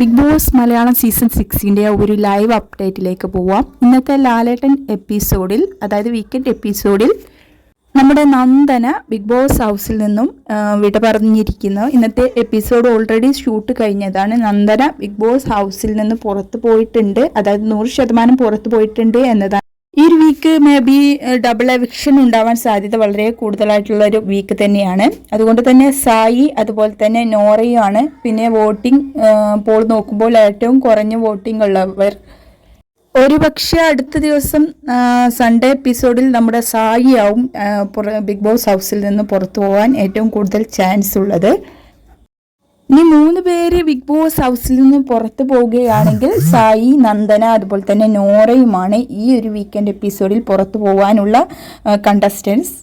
Big boss Malayalam season സിക്സിന്റെ ഒരു live അപ്ഡേറ്റിലേക്ക് പോവാം. ഇന്നത്തെ ലാലേട്ടൻ എപ്പിസോഡിൽ അതായത് വീക്കെൻഡ് എപ്പിസോഡിൽ നമ്മുടെ നന്ദന ബിഗ് ബോസ് ഹൗസിൽ നിന്നും വിട പറഞ്ഞിരിക്കുന്നു ഇന്നത്തെ എപ്പിസോഡ് ഓൾറെഡി ഷൂട്ട് കഴിഞ്ഞതാണ്. നന്ദന ബിഗ് ബോസ് ഹൗസിൽ നിന്ന് പുറത്ത് പോയിട്ടുണ്ട്. അതായത് നൂറ് ശതമാനം പുറത്ത് പോയിട്ടുണ്ട് എന്നതാണ് week may be double eviction ഉണ്ടാവാൻ സാധ്യത വളരെ കൂടുതലായിട്ടുള്ള ഒരു വീക്ക് തന്നെയാണ്. അതുകൊണ്ട് തന്നെ സായി അതുപോലെ തന്നെ നോറയുമാണ് പിന്നെ വോട്ടിംഗ് പോൾ നോക്കുമ്പോൾ ഏറ്റവും കുറഞ്ഞ വോട്ടിംഗ് ഉള്ളവർ. ഒരുപക്ഷെ അടുത്ത ദിവസം സൺഡേ എപ്പിസോഡിൽ നമ്മുടെ സായി ആവും ആ, പുറ- ബിഗ് ബോസ് ഹൗസിൽ നിന്ന് പുറത്തു പോകാൻ ഏറ്റവും കൂടുതൽ ചാൻസ് ഉള്ളത്. ഇനി മൂന്ന് പേര് ബോസ് ഹൗസിൽ നിന്ന് പുറത്തു പോവുകയാണെങ്കിൽ സായി നന്ദന അതുപോലെ തന്നെ നോറയുമാണ് ഈ ഒരു വീക്കെൻഡ് എപ്പിസോഡിൽ പുറത്തു പോകാനുള്ള കണ്ടസ്റ്റൻസ്